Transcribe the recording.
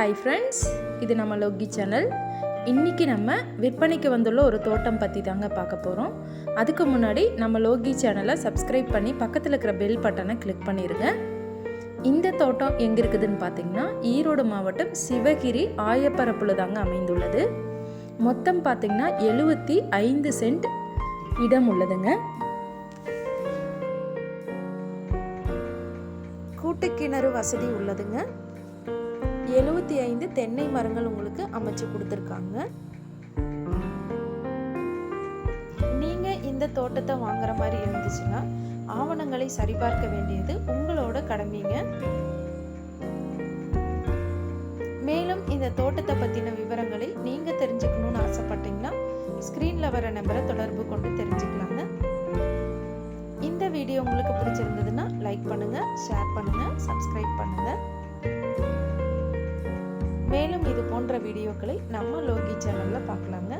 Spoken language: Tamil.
ஹாய் ஃப்ரெண்ட்ஸ் இது நம்ம லொக்கி சேனல் இன்றைக்கி நம்ம விற்பனைக்கு வந்துள்ள ஒரு தோட்டம் பற்றி தாங்க பார்க்க போகிறோம் அதுக்கு முன்னாடி நம்ம லோகி சேனலை சப்ஸ்கிரைப் பண்ணி பக்கத்தில் இருக்கிற பெல் பட்டனை கிளிக் பண்ணிடுங்க இந்த தோட்டம் எங்கே இருக்குதுன்னு பார்த்தீங்கன்னா ஈரோடு மாவட்டம் சிவகிரி ஆயப்பரப்பில் தாங்க அமைந்துள்ளது. மொத்தம் பார்த்திங்கன்னா எழுபத்தி ஐந்து சென்ட் இடம் உள்ளதுங்க. கூட்டுக்கிணறு வசதி உள்ளதுங்க. எழுபத்தி ஐந்து தென்னை மரங்கள் உங்களுக்கு அமைச்சு கொடுத்துருக்காங்க. நீங்க இந்த தோட்டத்தை வாங்குற மாதிரி இருந்துச்சுன்னா ஆவணங்களை சரிபார்க்க வேண்டியது உங்களோட கடமைங்க. மேலும் இந்த தோட்டத்தை பத்தின விவரங்களை நீங்க தெரிஞ்சுக்கணும்னு ஆசைப்பட்டீங்கன்னா ஸ்கிரீன்ல வர நம்பரை தொடர்பு கொண்டு தெரிஞ்சுக்கலாங்க. இந்த வீடியோ உங்களுக்கு பிடிச்சிருந்ததுன்னா லைக் பண்ணுங்க ஷேர் பண்ணுங்க சப்ஸ்கிரைப் மேலும் இது போன்ற வீடியோக்களை நம்ம லோகி சேனலில் பார்க்கலாங்க.